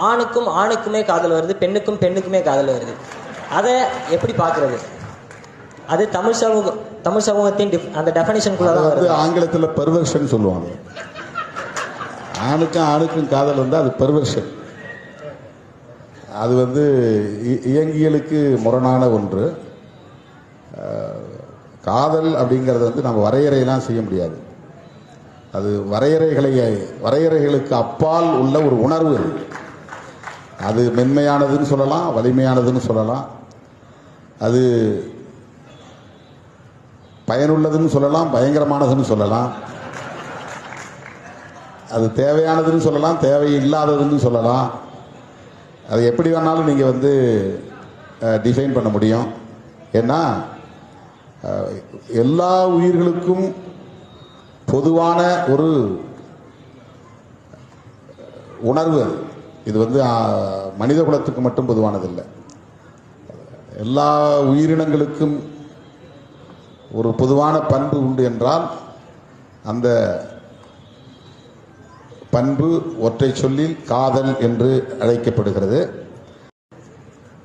ஆணுக்கும் ஆணுக்குமே காதல் வருது பெண்ணுக்கும் பெண்ணுக்குமே காதல் வருது. அதை எப்படி பார்க்கறது? அது தமிழ் சமூகம் தமிழ் சமூகத்தின் அந்த டெஃபனிஷனுக்குள்ள அது தான் வருது. ஆங்கிலத்தில் பெர்வர்ஷன் சொல்லுவாங்க. ஆணுக்கும் ஆணுக்கும் காதல் வந்து அது பெர்வர்ஷன் அது வந்து இயங்கியலுக்கு முரணான ஒன்று. காதல் அப்படிங்கிறது வந்து நம்ம வரையறையெல்லாம் செய்ய முடியாது. அது வரையறைகளை வரையறைகளுக்கு அப்பால் உள்ள ஒரு உணர்வு அது. மென்மையானதுன்னு சொல்லலாம் வலிமையானதுன்னு சொல்லலாம். அது பயனுள்ளதுன்னு சொல்லலாம் பயங்கரமானதுன்னு சொல்லலாம். அது தேவையானதுன்னு சொல்லலாம் தேவையில்லாததுன்னு சொல்லலாம். அது எப்படி வேணாலும் நீங்கள் வந்து டிஃபைன் பண்ண முடியும். ஏன்னா எல்லா உயிர்களுக்கும் பொதுவான ஒரு உணர்வு அது. இது வந்து மனித குலத்துக்கு மட்டும் பொதுவானதில்லை. எல்லா உயிரினங்களுக்கும் ஒரு பொதுவான பண்பு உண்டு என்றால் அந்த பண்பு ஒற்றை சொல்லில் காதல் என்று அழைக்கப்படுகிறது.